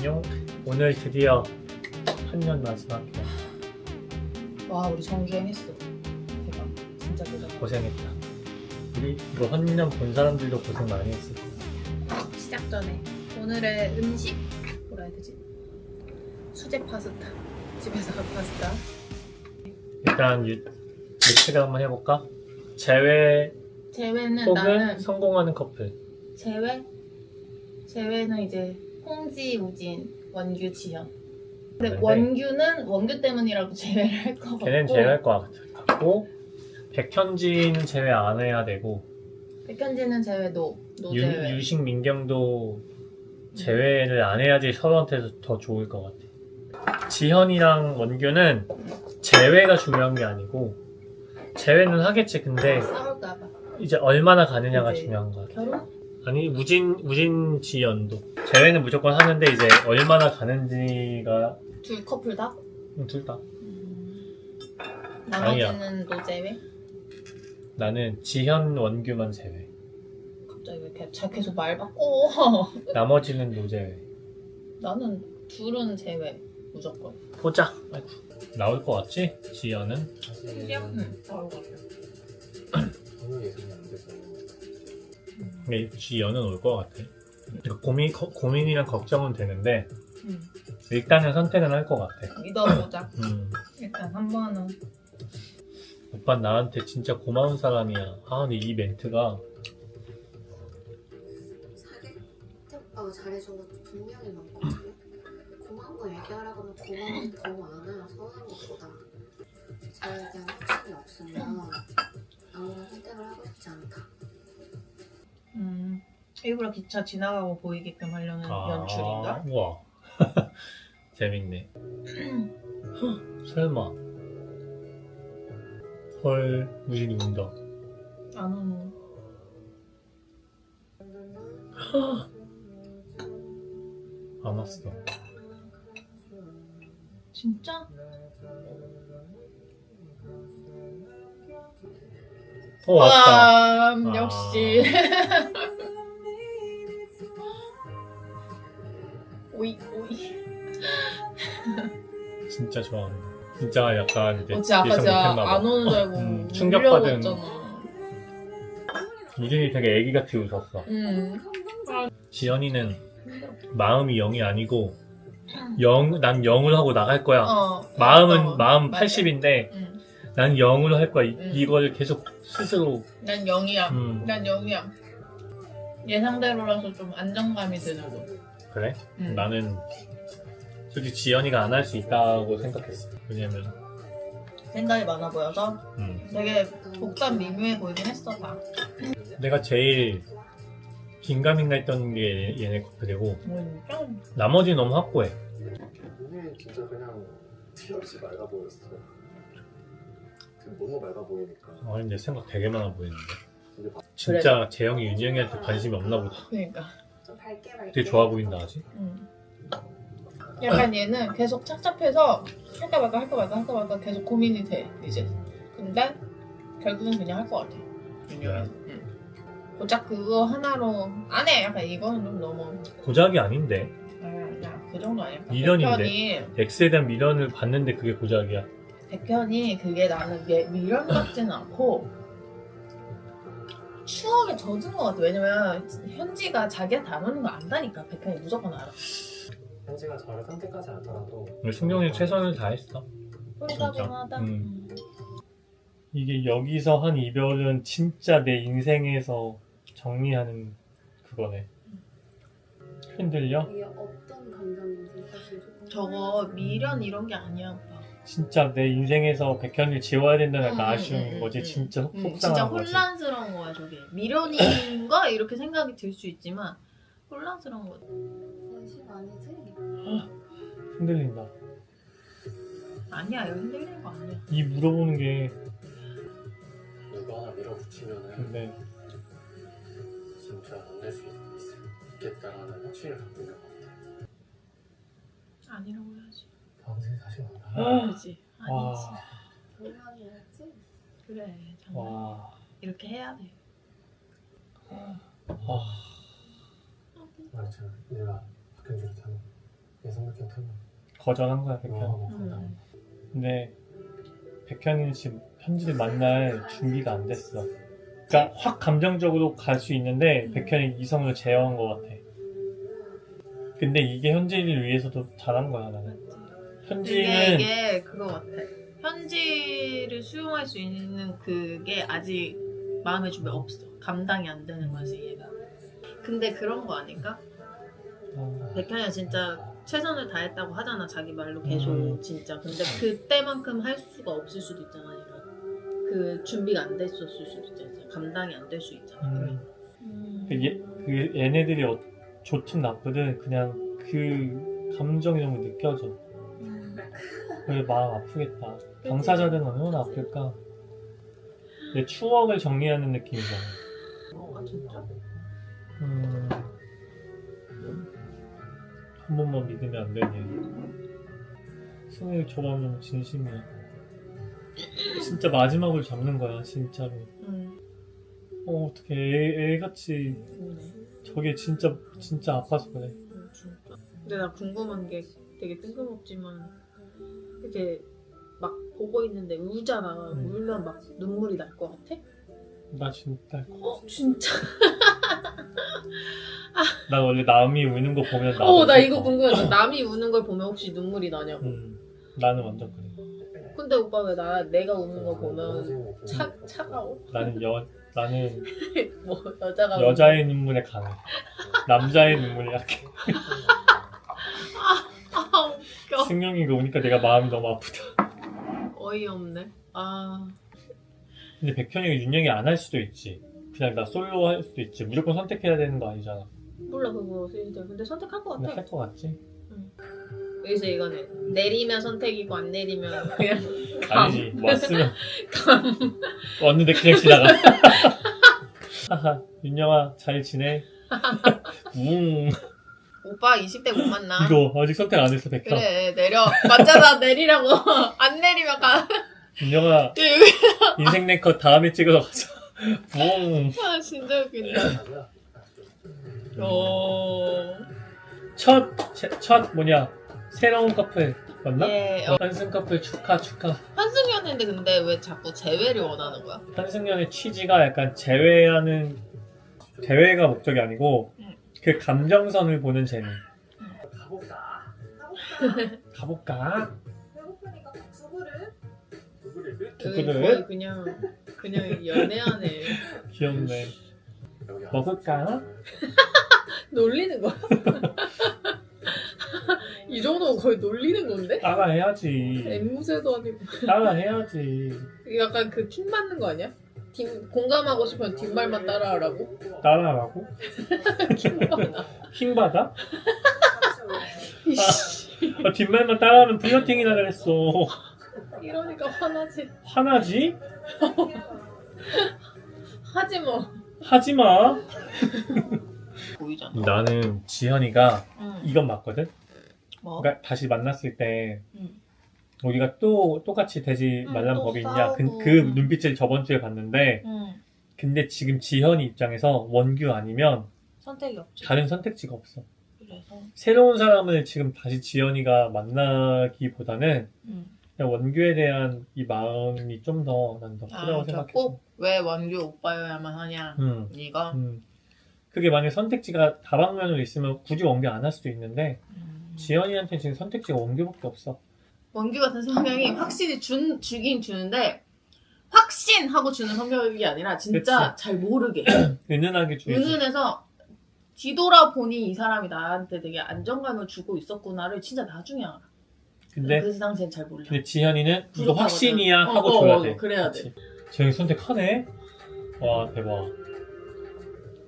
안녕. 오늘 드디어 한년 마지막 회. 와 우리 정주행했어 대박 진짜 대박 고생했다. 우리 이거 한년 본 사람들도 고생 많이 했을 거야. 시작 전에 오늘의 음식 뭐라 해야 되지 수제 파스타 집에서 한 파스타 일단 유, 유치가 한번 해볼까? 제외 제외는 혹은 나는 성공하는 커플. 제외 제외는 이제 홍지 우진 원규 지현 근데 네. 원규는 원규 때문이라고 제외를 할것 같고 걔는 제외할 것 같고 백현지는 제외 안 해야 되고 백현지는 제외 노, 노 유, 제외 유식 민경도 제외를 안 해야지 서로한테서 더 좋을 것 같아. 지현이랑 원규는 제외가 중요한 게 아니고 제외는 하겠지. 근데 싸울까봐 이제 얼마나 가느냐가 이제 중요한 것 같아. 결혼? 아니 무진 무진 지연도 제외는 무조건 하는데 이제 얼마나 가는지가 둘 커플 다? 둘 다. 나머지는 노 제외? 나는 지현 원규만 제외. 갑자기 왜 이렇게 자- 계속 말 바꿔 나머지는 노제외. 나는 둘은 제외 무조건 보자. 아이고. 나올 것 같지? 지연은 응 나올 것 같아 전혀 예상이 안 근데 지연은 올 것 같아. 그러니까 고민 거- 고민이랑 걱정은 되는데 응. 일단은 선택은 할 것 같아. 믿어보자 음. 일단 한 번은 오빠 나한테 진짜 고마운 사람이야. 아 근데 이 멘트가 사실 오빠가 잘해준 것도 분명히 많거든요. 고마운 거 얘기하라고 하면 고마운 게 너무 많아요. 서운한 것보다. 저에 대한 확신이 없으면 아무런 선택을 하고 싶지 않다. 음, 일부러 기차 지나가고 보이게끔 하려는 연출인가? 우와. 재밌네. 설마. 헐, 무진이 운다. 안 오는 안 왔어. 진짜? 어, 왔다. 와, 아. 역시 오이 오이 진짜 좋아한다. 진짜 약간 이제 어째 아까 예상 진짜 못했나 봐. 안 오는 줄 알고 음, 충격받은- 밀려왔잖아. 무진이 되게 애기같이 웃었어. 음. 지연이는 마음이 0이 아니고 0, 난 0을 하고 나갈 거야. 어, 마음은 어, 마음 맞아. 80인데 음. 난 0으로 할 거야. 이, 음. 이걸 계속 스스로 난 0이야. 음. 난 0이야. 예상대로라서 좀 안정감이 드는 거. 그래? 음. 나는 솔직히 지연이가 안 할 수 있다고 생각했어. 왜냐면 생각이 많아 보여서 음, 되게 복잡 미묘해 보이긴 했어 다. 내가 제일 긴가민가 했던 게 얘- 얘네 커플이고 뭐 진짜? 나머지 는 너무 확고해. 오늘 진짜 그냥 티 없이 맑아 보였어 그 너무 맑아 보이니까 아니 내 생각 되게 많아 보이는데. 근데 막 진짜 재영이 윤영이한테 관심이 없나 보다. 그러니까. 좀 밝게 밝게. 되게 좋아 보인다 아직. 음. 약간 얘는 계속 착잡해서 할까 말까 할까 말까 할까 말까 계속 고민이 돼 이제. 근데 결국은 그냥 할 것 같아. 그래. 응. 고작 그거 하나로 안 해. 약간 이거는 좀 너무. 고작이 아닌데 아니야, 그 정도 아니야. 미련인데. X에 대한 미련을 받는데 그게 고작이야. 백현이 그게 나는 미, 미련 같지는 않고 추억에 젖은 것 같아. 왜냐면 현지가 자기한테 안 오는 거 안다니까. 백현이 무조건 알아. 현지가 저를 선택하지 않더라도 승용이 최선을 다했어. 홀가분 하다. 음. 이게 여기서 한 이별은 진짜 내 인생에서 정리하는 그거네. 흔들려? 이게 어떤 감정인지 사실 조금. 저거 미련 이런 게 아니야. 오빠. 진짜 내 인생에서 백현을 지워야 된다는 약간 음, 아쉬운 음, 거지. 음, 진짜 속- 음, 속상한 진짜 거지. 혼란스러운 거야 저게. 미련인가 이렇게 생각이 들 수 있지만 혼란스러운 거지. 진심 아니지? 흔들린다. 아니야 이거 흔들리는 거 아니야. 이 물어보는 게 누가 하나 밀어붙이면은 근데 진짜 안될수 있겠다라는 확신을 갖고 있는 것 같아 아니라고 해야지. 평생 사실 않아 그렇지. 아니지. 와, 장난이었지? 그래. 정말 와, 이렇게 해야 돼. 와. 말했잖아 내가 박현주한테 하는 못했나? 거절한 거야 백현. 어. 음. 근데 백현이는 지금 현지를 만날 준비가 안 됐어. 그러니까 확 감정적으로 갈 수 있는데 백현이 이성을 제어한 것 같아. 근데 이게 현지를 위해서도 잘한 거야 나는. 이게, 현지는 이게 그거 같아. 현지를 수용할 수 있는 그게 아직 마음의 준비 없어. 감당이 안 되는 거지 얘가. 근데 그런 거 아닐까? 어, 백현이가 진짜 최선을 다했다고 하잖아 자기 말로 계속 음. 진짜. 근데 그때만큼 할 수가 없을 수도 있잖아 얘가. 그 준비가 안 됐었을 수도 있잖아. 감당이 안 될 수 있잖아. 음. 음. 그, 얘, 그 얘네들이 어- 좋든 나쁘든 그냥 그 감정이 너무 느껴져. 음. 그래 마음 아프겠다. 당사자들은 얼마나 아플까. 내 추억을 정리하는 느낌이잖아. 어, 아 진짜? 음, 한 번만 믿으면 안 되니. 승희 저거는 진심이야. 진짜 마지막을 잡는 거야, 진짜로. 응. 어, 어떻게 애, 애같이. 저게 진짜, 진짜 아파서 그래. 음. 근데 나 궁금한 게 되게 뜬금없지만 이렇게 막 보고 있는데 울잖아. 음. 울면 막 눈물이 날 것 같아? 나 진짜. 어 진짜. 난 원래 남이 우는 거 보면 나. 어나 이거 궁금했어. 남이 우는 걸 보면 혹시 눈물이 나냐고. 음, 나는 완전 그래. 근데 오빠 왜 나 내가 우는 거 보면 차 차가워? 나는 여, 나는 뭐 여자가 여자의 눈물에 강해. 남자의 눈물에 약해. 아 웃겨. 승용이가 우니까 내가 마음이 너무 아프다. 어이없네. 아 근데 백현이가 윤영이 안 할 수도 있지. 그냥 나 솔로 할 수도 있지. 무조건 선택해야 되는 거 아니잖아. 몰라 그거 근데 근데 선택할 것 근데 같아. 할것 같지? 여기서 이거는 내리면 선택이고 안 내리면 그냥 감. 아니지. 왔으면 감. 왔는데 그냥 지나가. 하하, 윤영아 잘 지내? 웅. 오빠 20대 못 만나. 이거 아직 선택 안 했어 백현. 그래 내려 맞잖아 내리라고 안 내리면 가 윤영아 여기 인생 네컷 다음에 찍어서 가자. 웅. 아 진짜 웃긴다 어... 첫, 제- 첫 뭐냐 새로운 커플 맞나? 예 어, 한승 커플 축하 축하. 한승연인데 근데 왜 자꾸 재회를 원하는 거야? 한승연의 취지가 약간 제외하는 대회가 목적이 아니고 응. 그 감정선을 보는 재미. 가볼까? 가볼까? 배고프니까 두부를 누구를 여기 그거를? 거의 그냥 그냥 연애하네 귀엽네. 여기 먹을까? 놀리는 거야? 이 정도면 거의 놀리는 건데? 따라 해야지. 앵무새도 아니고 따라 해야지. 이게 약간 그 킹 받는 거 아니야? 뒷, 공감하고 싶으면 뒷말만 따라하라고? 따라하라고? 킹 받아 킹 받아? 이씨 아, 뒷말만 따라하면 플러팅이나 그랬어. 이러니까 화나지 화나지? 하지 뭐 하지 마. 보이잖아 나는 지현이가 응. 이건 맞거든. 뭐? 그러니까 다시 만났을 때 응. 우리가 또 똑같이 돼지 응, 말란 또 법이 있냐 그, 싸우고. 그 눈빛을 저번 주에 봤는데 응. 근데 지금 지현이 입장에서 원규 아니면 선택이 없지 다른 선택지가 없어 그래서 새로운 사람을 지금 다시 지현이가 만나기보다는 응. 그냥 원규에 대한 이 마음이 좀 더 난 더 크다고 아, 그러니까 생각했어 꼭왜 원규 오빠여야만 하냐 음, 이거 음. 그게 만약 선택지가 다방면으로 있으면 굳이 원규 안 할 수도 있는데 음. 지현이한테 지금 선택지가 원규밖에 없어 원규 같은 성향이 확실히 준, 주긴 주는데 확신 하고 주는 성격이 아니라 진짜 잘 모르게 은은하게 주지 은은해서 뒤돌아보니 이 사람이 나한테 되게 안정감을 주고 있었구나를 진짜 나중에 알아 근데 그 당시엔 잘 몰라 근데 지현이는 이거 부족하거든. 확신이야 어, 하고 어, 줘야 어, 돼. 그래야 그치. 지현이 선택하네. 와 대박.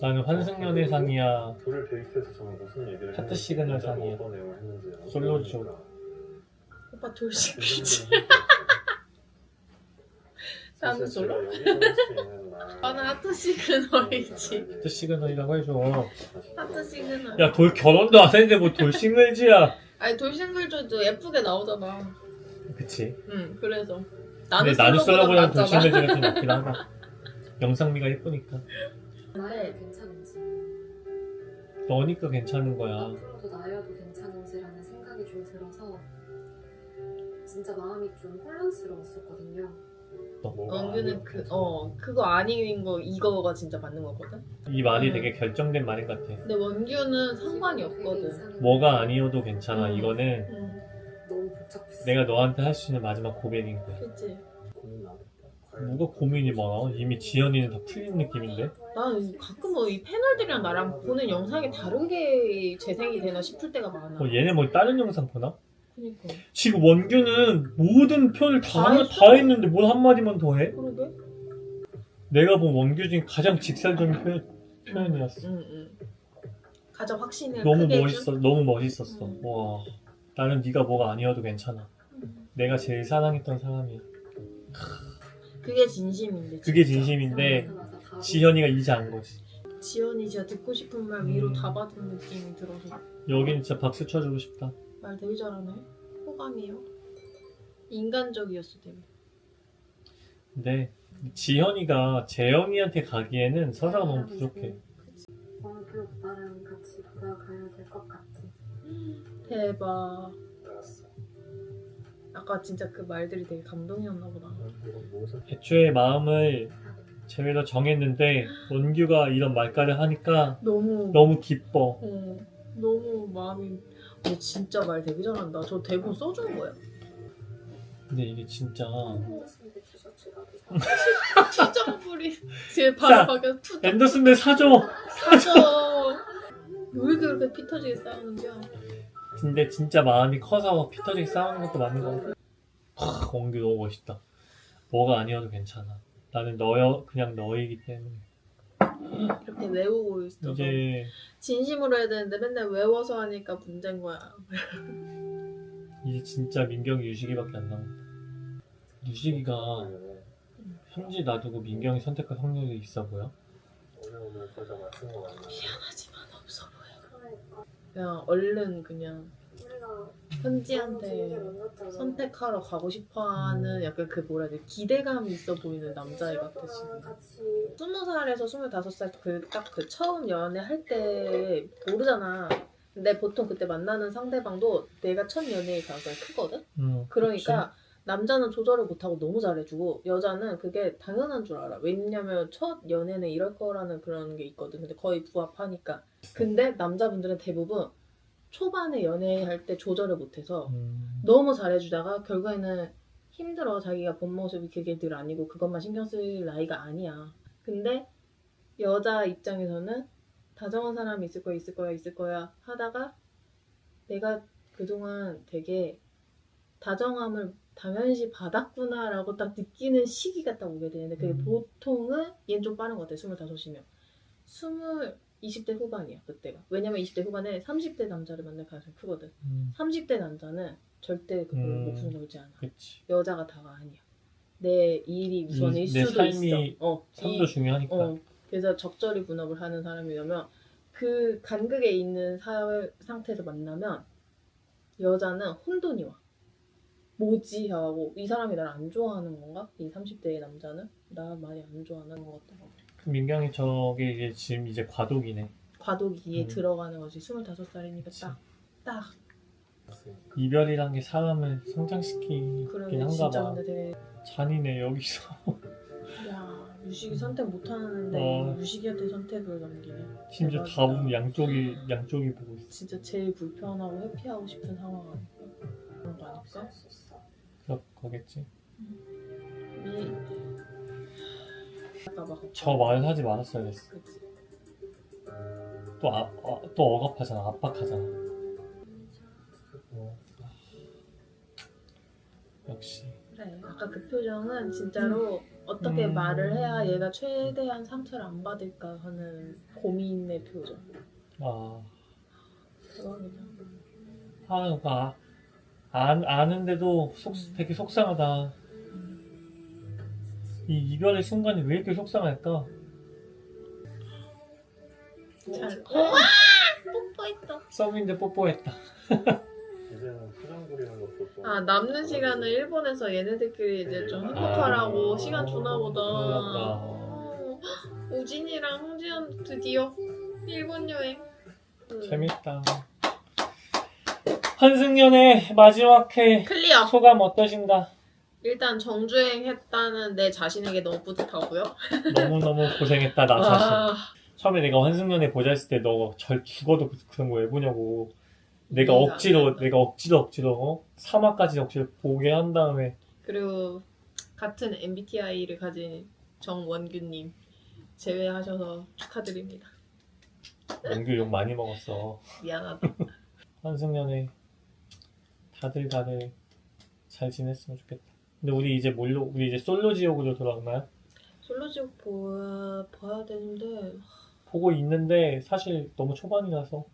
나는 환승연애 상이야. 둘을 데이트해서 저는 무슨 얘기를 하트 했는지, 시그널 진짜 상이야. 어떤 내용을 했는지 안 솔로죠. 오빠 돌싱 굉장히 나는 말 나는 하트 시그널이지 하트 시그널이라고 해줘. 하트 시그널 야 돌 결혼도 안 했는데 뭐 돌 싱글즈야. 아니 돌 싱글즈도 예쁘게 나오잖아 그치. 응 그래서 근데 나는 나는 돌 낫잖아 싱글즈가 좀 낫긴 하다. 영상미가 예쁘니까. 나야 괜찮은지 너니까 괜찮은 거야. 앞으로도 나여도 괜찮은지 건지라는 생각이 좀 들어서 진짜 마음이 좀 혼란스러웠었거든요. 원규는 그, 어, 그거 아닌 거, 이거가 진짜 맞는 거거든? 이 말이 음. 되게 결정된 말인 것 같아. 근데 원규는 상관이 없거든. 뭐가 아니어도 괜찮아. 음. 이거는 응, 너무 복잡했어. 내가 너한테 할 수 있는 마지막 고백인 거야. 그치. 고민 나겠다. 과연 뭐가 고민이 많아? 이미 지연이는 다 풀린 느낌인데? 난 가끔 뭐 이 패널들이랑 나랑 보는 영상이 다른 게 재생이 되나 싶을 때가 많아. 어, 얘네 뭐 다른 영상 보나? 그니까. 지금 원규는 모든 표현을 다, 다 하- 했어. 다 했는데 뭘 한마디만 더 해? 그러게? 내가 본 원규 중에 가장 직설적인 표현, 표현이었어. 응, 응. 가장 확신을 너무 크게 멋있어, 해준? 너무 멋있었어. 음. 와, 나는 네가 뭐가 아니어도 괜찮아. 음. 내가 제일 사랑했던 사람이야. 그게 진심인데. 그게 진짜. 진심인데 생각하자마자 바로 지현이가 이제 안 거지. 지연이 진짜 듣고 싶은 말 위로 음. 다 받은 느낌이 들어서 여긴 진짜 박수 쳐주고 싶다. 말 되게 잘하네. 호감이요. 인간적이었어 되게. 근데 지현이가 재영이한테 가기에는 서사가 너무 부족해. 원규 오빠랑 같이 돌아가야 될 것 같아. 대박. 아까 진짜 그 말들이 되게 감동이었나 보다. 애초에 마음을 재회가 정했는데 원규가 이런 말까지 하니까 너무 너무 기뻐. 어, 너무 마음이 근데 진짜 말 되게 잘한다. 저 대본 써준 거야. 근데 이게 진짜 티셔츠가 추정풀이 뒤에 바로 자, 밖에 푸 앤더슨데 사줘. 사줘. 왜 그렇게 피 터지게 싸우는겨? 근데 진짜 마음이 커서 피 터지게 싸우는 것도 맞는 거 같아. 하, 원규 너무 멋있다. 뭐가 아니어도 괜찮아. 나는 너여 그냥 너이기 때문에 이렇게 외우고 있어서 이제 진심으로 해야 되는데 맨날 외워서 하니까 문제인 거야. 이제 진짜 민경이 유식이밖에 안 남았다. 유식이가 현지 놔두고 민경이 선택할 확률이 있어 보여? 미안하지만 없어 보여. 그냥 얼른 그냥 우리가 현지한테. 선택하러 가고 싶어하는 약간 그 뭐라 해야 돼 기대감이 있어 보이는 남자애 같아 오빠랑 지금. 같이 스무 살에서 스물다섯 살 그 딱 그 처음 연애 할 때 모르잖아. 근데 보통 그때 만나는 상대방도 내가 첫 연애에 가서 크거든. 응. 그러니까 남자는 조절을 못하고 너무 잘해주고 여자는 그게 당연한 줄 알아. 왜냐면 첫 연애는 이럴 거라는 그런 게 있거든. 근데 거의 부합하니까. 근데 남자분들은 대부분 초반에 연애할 때 조절을 못해서 음. 너무 잘해주다가 결국에는 힘들어. 자기가 본 모습이 그게 늘 아니고 그것만 신경 쓸 나이가 아니야. 근데 여자 입장에서는 다정한 사람이 있을 거야, 있을 거야, 있을 거야 하다가 내가 그동안 되게 다정함을 당연시 받았구나라고 딱 느끼는 시기가 딱 오게 되는데 그게 음. 보통은 얘는 좀 빠른 것 같아, 25이면. 20, 20대 후반이야, 그때가. 왜냐면 20대 후반에 30대 남자를 만날 가능성이 크거든. 음. 30대 남자는 절대 그걸 음. 목숨 걸지 않아. 그치. 여자가 다가 아니야. 내 일이 우선일 이- 내 수도 삶이 있어. 어, 삶도 이- 중요하니까. 어, 그래서 적절히 분업을 하는 사람이라면 그 간극에 있는 사회 상태에서 만나면 여자는 혼돈이 와. 뭐지? 하고 이 사람이 나를 안 좋아하는 건가? 이 30대의 남자는 나 많이 안 좋아하는 것 같더라고. 민경이 저게 이제 지금 이제 과도기네. 과도기에 음. 들어가는 거지. 25살이니까 딱, 딱. 이별이란 게 사람을 성장시키긴 한가 진짜 봐. 근데 되게 잔인해 여기서. 야 유식이 선택 못 하는데 어. 유식이한테 선택을 넘기네. 심지어 대박이다. 다 보면 양쪽이 양쪽이 보고 있어. 진짜 제일 불편하고 회피하고 싶은 상황 아닐까? 그런 거 아닐까? 그럴 거겠지. 미... 저말 하지 말았어야 됐어. 그치. 또, 아, 아, 또 억압하잖아. 압박하잖아. 어. 역시. 그래 아까 그 표정은 진짜로 어떻게 음. 말을 해야 얘가 최대한 상처를 안 받을까 하는 고민의 표정 아, 대박이다 아, 아, 아 아는데도 속, 되게 속상하다. 이 이별의 순간이 왜 이렇게 속상할까? 잘 어? 뽀뽀했다 썸인데 뽀뽀했다. 이제는 표정 그리는 것도 좀. 아 남는 시간을 일본에서 얘네들끼리 이제 좀 행복하라고 아. 시간 주나 보다. 어, 우진이랑 홍지연 드디어 일본 여행 음. 재밌다. 환승연의 마지막 회 클리어. 소감 어떠신가? 일단 정주행 했다는 내 자신에게 너무 뿌듯하고요. 너무너무 고생했다 나 자신 아, 처음에 내가 환승연애 보자 했을 때 너 절 죽어도 그- 그런 거 왜 보냐고 내가 이해가 억지로. 내가 억지로 억지로 어? 3화까지 억지로 보게 한 다음에 그리고 같은 MBTI를 가진 정원규님 제외하셔서 축하드립니다. 원규 욕 많이 먹었어 미안하다. 환승연애 다들 다들 잘 지냈으면 좋겠다 근데 우리 이제 뭘로 우리 이제 솔로 지옥으로 돌아왔나요? 솔로 지옥 보야, 봐야 되는데 보고 있는데 사실 너무 초반이라서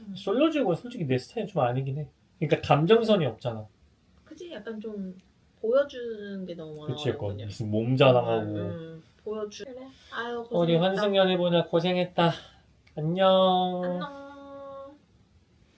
음. 솔로 지옥은 솔직히 내 스타일이 좀 아니긴 해 그러니까 감정선이 없잖아 그지 약간 좀 보여주는 게 너무 그치 약간 무슨 몸 자랑하고 음, 보여주. 그래. 아유 우리 고생했다. 환승연애 보냐 고생했다 안녕 안녕.